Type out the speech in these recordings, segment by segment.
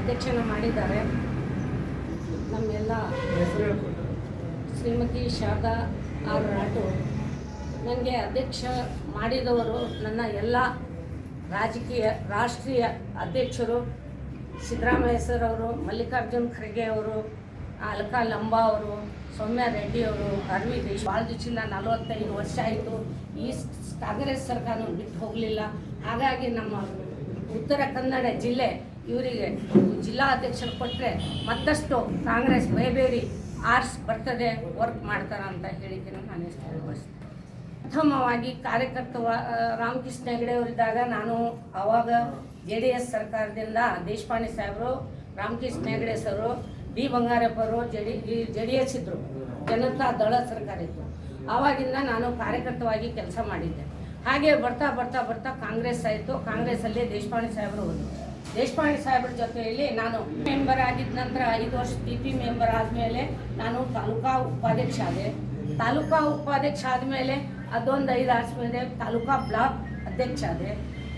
ಅಧ್ಯಕ್ಷನ ಮಾಡಿದ್ದಾರೆ. ನಮ್ಮೆಲ್ಲ Shrimati Sharada R rot ನನಗೆ ಅಧ್ಯಕ್ಷ ಮಾಡಿದವರು ನನ್ನ ಎಲ್ಲ ರಾಜಕೀಯ, ರಾಷ್ಟ್ರೀಯ ಅಧ್ಯಕ್ಷರು ಸಿದ್ದರಾಮಯ್ಯ ಸರ್ ಅವರು, ಮಲ್ಲಿಕಾರ್ಜುನ್ ಖರ್ಗೆ ಅವರು, ಅಲ್ಕಾ ಲಂಬಾ ಅವರು, ಸೌಮ್ಯ ರೆಡ್ಡಿ ಅವರು ಅರವಿ ದೇಶ್ ದಿವಸಿಲ್ಲ ನಲವತ್ತೈದು ವರ್ಷ ಆಯಿತು. ಈ ಕಾಂಗ್ರೆಸ್ ಸರ್ಕಾರ ಬಿಟ್ಟು ಹೋಗಲಿಲ್ಲ. ಹಾಗಾಗಿ ನಮ್ಮ ಉತ್ತರ ಕನ್ನಡ ಜಿಲ್ಲೆ ಇವರಿಗೆ ಜಿಲ್ಲಾ ಅಧ್ಯಕ್ಷರು ಕೊಟ್ಟರೆ ಮತ್ತಷ್ಟು ಕಾಂಗ್ರೆಸ್ ಬಯಬೇರಿ ಆರ್ಸ್ ಬರ್ತದೆ ವರ್ಕ್ ಮಾಡ್ತಾರೆ ಅಂತ ಹೇಳಿಕೆ ನಾನು ಪ್ರಥಮವಾಗಿ ಕಾರ್ಯಕರ್ತ ರಾಮಕೃಷ್ಣ ಹೆಗಡೆ ಅವರಿದ್ದಾಗ ನಾನು ಆವಾಗ ಜೆ ಡಿ ಎಸ್ ಸರ್ಕಾರದಿಂದ ದೇಶಪಾಂಡೆ ಸಾಹೇಬರು, ರಾಮಕೃಷ್ಣ ಹೆಗಡೆ ಸರು D ಬಂಗಾರಪ್ಪರು J D J D S ಇದ್ದರು ಜನತಾ ದಳ ಸರ್ಕಾರ ಇತ್ತು. ಆವಾಗಿಂದ ನಾನು ಕಾರ್ಯಕರ್ತವಾಗಿ ಕೆಲಸ ಮಾಡಿದ್ದೆ. ಹಾಗೆ ಬರ್ತಾ ಬರ್ತಾ ಬರ್ತಾ ಕಾಂಗ್ರೆಸ್ ಆಯಿತು. ಕಾಂಗ್ರೆಸ್ಸಲ್ಲಿ ದೇಶಪಾಂಡೆ ಸಾಹೇಬರು ಹೋದರು. ದೇಶಪಾಂಡೆ ಸಾಹೇಬ್ರ ಜೊತೆಯಲ್ಲಿ ನಾನು ಮೆಂಬರ್ ಆಗಿದ್ದ ನಂತರ ಐದು ವರ್ಷ ಟಿ ಪಿ ಮೆಂಬರ್ ಆದಮೇಲೆ ನಾನು ತಾಲೂಕಾ ಉಪಾಧ್ಯಕ್ಷ ಆದೆ. ತಾಲೂಕಾ ಉಪಾಧ್ಯಕ್ಷ ಆದಮೇಲೆ ಅದೊಂದು ಐದು ವರ್ಷ ಮೇಲೆ ತಾಲೂಕಾ ಬ್ಲಾಕ್ ಅಧ್ಯಕ್ಷ ಆದೆ.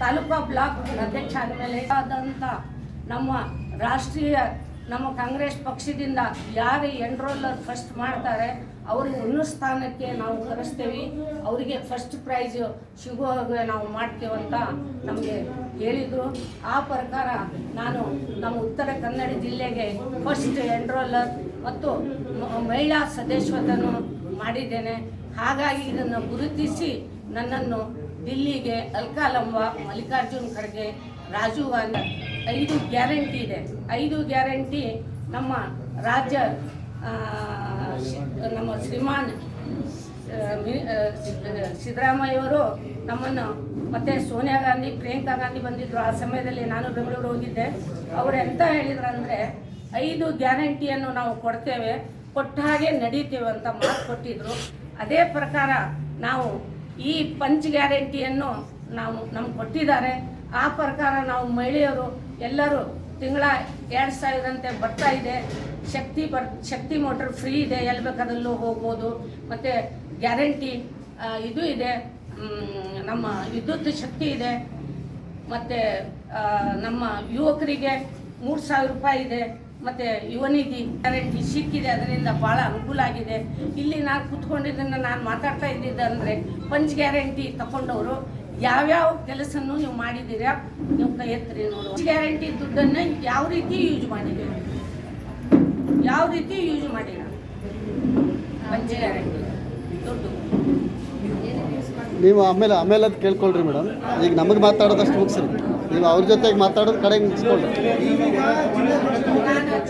ತಾಲೂಕಾ ಬ್ಲಾಕ್ ಅಧ್ಯಕ್ಷ ಆದಮೇಲೆ ಆದಂಥ ನಮ್ಮ ರಾಷ್ಟ್ರೀಯ ನಮ್ಮ ಕಾಂಗ್ರೆಸ್ ಪಕ್ಷದಿಂದ ಯಾರು ಎನ್ರೋಲರ್ ಫಸ್ಟ್ ಮಾಡ್ತಾರೆ ಅವ್ರಿಗೆ ಉನ್ನತ ಸ್ಥಾನಕ್ಕೆ ನಾವು ಕರೆಸ್ತೇವೆ ಅವರಿಗೆ ಫಸ್ಟ್ ಪ್ರೈಜ್ ಸಿಗೋ ಹಾಗೆ ನಾವು ಮಾಡ್ತೇವಂತ ನಮಗೆ ಹೇಳಿದರು. ಆ ಪ್ರಕಾರ ನಾನು ನಮ್ಮ ಉತ್ತರ ಕನ್ನಡ ಜಿಲ್ಲೆಗೆ ಫಸ್ಟ್ ಎನ್ರೋಲರ್ ಮತ್ತು ಮಹಿಳಾ ಸದಸ್ಯತ್ವವನ್ನು ಮಾಡಿದ್ದೇನೆ. ಹಾಗಾಗಿ ಇದನ್ನು ಗುರುತಿಸಿ ನನ್ನನ್ನು ದಿಲ್ಲಿಗೆ ಅಲ್ಕಾಲಂಬ ಮಲ್ಲಿಕಾರ್ಜುನ್ ಖರ್ಗೆ ರಾಜೀವ್ ಗಾಂಧಿ, ಐದು ಗ್ಯಾರಂಟಿ ಇದೆ. ಐದು ಗ್ಯಾರಂಟಿ ನಮ್ಮ ರಾಜ್ಯ ನಮ್ಮ ಶ್ರೀಮಾನ್ ಸಿದ್ದರಾಮಯ್ಯವರು ನಮ್ಮನ್ನು ಮತ್ತೆ ಸೋನಿಯಾ ಗಾಂಧಿ, ಪ್ರಿಯಾಂಕಾ ಗಾಂಧಿ ಬಂದಿದ್ದರು ಆ ಸಮಯದಲ್ಲಿ ನಾನು ಬೆಂಗಳೂರು ಹೋಗಿದ್ದೆ. ಅವರು ಎಂತ ಹೇಳಿದ್ರು ಅಂದರೆ ಐದು ಗ್ಯಾರಂಟಿಯನ್ನು ನಾವು ಕೊಡ್ತೇವೆ ಕೊಟ್ಟ ಹಾಗೆ ನಡೀತೇವೆ ಅಂತ ಮಾತು ಕೊಟ್ಟಿದ್ರು. ಅದೇ ಪ್ರಕಾರ ನಾವು ಈ ಪಂಚ್ ಗ್ಯಾರಂಟಿಯನ್ನು ನಾವು ನಮ್ಗೆ ಕೊಟ್ಟಿದ್ದಾರೆ. ಆ ಪ್ರಕಾರ ನಾವು ಮಹಿಳೆಯರು ಎಲ್ಲರೂ ತಿಂಗಳ ಎರಡು ಸಾವಿರಂತೆ ಬರ್ತಾ ಇದೆ. ಶಕ್ತಿ ಬರ್, ಶಕ್ತಿ ಮೋಟರ್ ಫ್ರೀ ಇದೆ. ಎಲ್ಲಿ ಬೇಕಾದಲ್ಲೂ ಹೋಗ್ಬೋದು. ಮತ್ತು ಗ್ಯಾರಂಟಿ ಇದು ಇದೆ. ನಮ್ಮ ವಿದ್ಯುತ್ ಶಕ್ತಿ ಇದೆ. ಮತ್ತು ನಮ್ಮ ಯುವಕರಿಗೆ ಮೂರು ಸಾವಿರ ರೂಪಾಯಿ ಇದೆ. ಮತ್ತು ಯುವನಿಧಿ ಗ್ಯಾರಂಟಿ ಸಿಕ್ಕಿದೆ ಅದರಿಂದ ಭಾಳ ಅನುಕೂಲ ಆಗಿದೆ. ಇಲ್ಲಿ ನಾನು ಕೂತ್ಕೊಂಡಿದ್ದನ್ನು ನಾನು ಮಾತಾಡ್ತಾ ಇದ್ದಿದ್ದಂದರೆ ಪಂಚ್ ಗ್ಯಾರಂಟಿ ತಗೊಂಡವರು ಯಾವ್ಯಾವ ಕೆಲಸನೂ ನೀವು ಮಾಡಿದ್ದೀರಾ? ನೀವು ಕೈ ಎತ್ತರಿ ನೋಡುವ ಗ್ಯಾರಂಟಿ ದುಡ್ಡನ್ನು ಯಾವ ರೀತಿ ಯೂಸ್ ಮಾಡಿದ್ದೀವಿ ಯಾವ ರೀತಿ ಯೂಸ್ ಮಾಡಿಲ್ಲ ಪಂಚ್ ಗ್ಯಾರಂಟಿ. ದುಡ್ಡು. ನೀವು ಆಮೇಲೆ ಆಮೇಲೆ ಅದು ಕೇಳ್ಕೊಳ್ರಿ ಮೇಡಮ್. ಈಗ ನಮಗೆ ಮಾತಾಡೋದಷ್ಟು ಮುಗಿಸ್ರಿ. ನೀವು ಅವ್ರ ಜೊತೆಗೆ ಮಾತಾಡೋದು ಕಡೆಗೆ ಮುಗಿಸ್ಕೊಳ್ರಿ.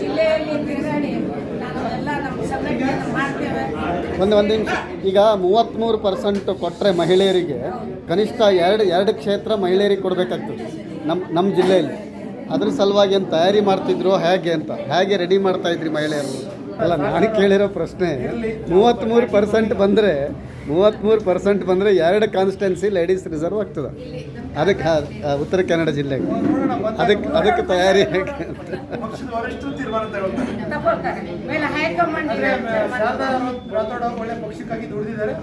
ಜಿಲ್ಲೆಯಲ್ಲಿ ತಿರುಗಾಡಿ ನಾನು ಎಲ್ಲ ನಮ್ಮ ಸಂಘಟನೆ ಮಾಡ್ತೇವೆ ಒಂದು ಒಂದು ನಿಮಿಷ. ಈಗ ಮೂವತ್ತ್ಮೂರು ಪರ್ಸೆಂಟ್ ಕೊಟ್ಟರೆ ಮಹಿಳೆಯರಿಗೆ ಕನಿಷ್ಠ ಎರಡು ಎರಡು ಕ್ಷೇತ್ರ ಮಹಿಳೆಯರಿಗೆ ಕೊಡಬೇಕಾಗ್ತದೆ. ನಮ್ಮ ನಮ್ಮ ಜಿಲ್ಲೆಯಲ್ಲಿ. ಅದ್ರ ಸಲುವಾಗಿ ಏನು ತಯಾರಿ ಮಾಡ್ತಿದ್ರು, ಹೇಗೆ ಅಂತ. ಹೇಗೆ ರೆಡಿ ಮಾಡ್ತಾ ಇದ್ರಿ ಮಹಿಳೆಯರು? ಅಲ್ಲ, ನಾನು ಕೇಳಿರೋ ಪ್ರಶ್ನೆ ಮೂವತ್ತ್ಮೂರು ಪರ್ಸೆಂಟ್ ಬಂದರೆ ಮೂವತ್ತ್ಮೂರು ಪರ್ಸೆಂಟ್ ಬಂದರೆ ಎರಡು ಕಾನ್ಸ್ಟೆನ್ಸಿ ಲೇಡೀಸ್ ರಿಸರ್ವ್ ಆಗ್ತದೆ. ಅದಕ್ಕೆ ಉತ್ತರ ಕನ್ನಡ ಜಿಲ್ಲೆಗೆ ಅದಕ್ಕೆ ಅದಕ್ಕೆ ತಯಾರಿ ಪಕ್ಷಕ್ಕಾಗಿ ದುಡಿದಿದ್ದಾರೆ.